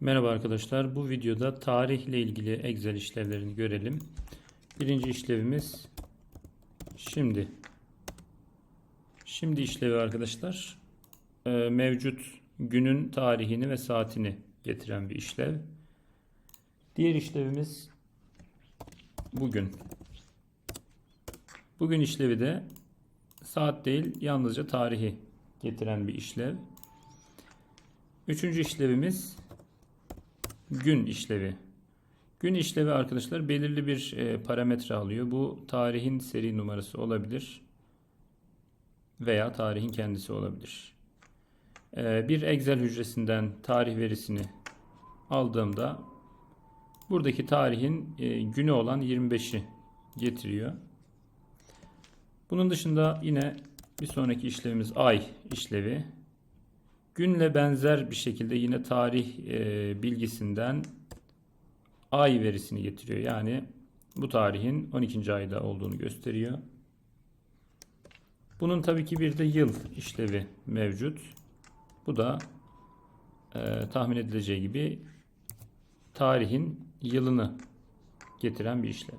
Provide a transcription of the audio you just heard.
Merhaba arkadaşlar. Bu videoda tarihle ilgili Excel işlevlerini görelim. Birinci işlevimiz şimdi. Şimdi işlevi arkadaşlar e, mevcut günün tarihini ve saatini getiren bir işlev. Diğer işlevimiz bugün. Bugün işlevi de saat değil yalnızca tarihi getiren bir işlev. Üçüncü işlevimiz gün işlevi. Gün işlevi arkadaşlar belirli bir e, parametre alıyor. Bu tarihin seri numarası olabilir veya tarihin kendisi olabilir. E, bir Excel hücresinden tarih verisini aldığımda buradaki tarihin e, günü olan 25'i getiriyor. Bunun dışında yine bir sonraki işlevimiz ay işlevi. Günle benzer bir şekilde yine tarih e, bilgisinden ay verisini getiriyor. Yani bu tarihin 12. ayda olduğunu gösteriyor. Bunun tabii ki bir de yıl işlevi mevcut. Bu da e, tahmin edileceği gibi tarihin yılını getiren bir işlev.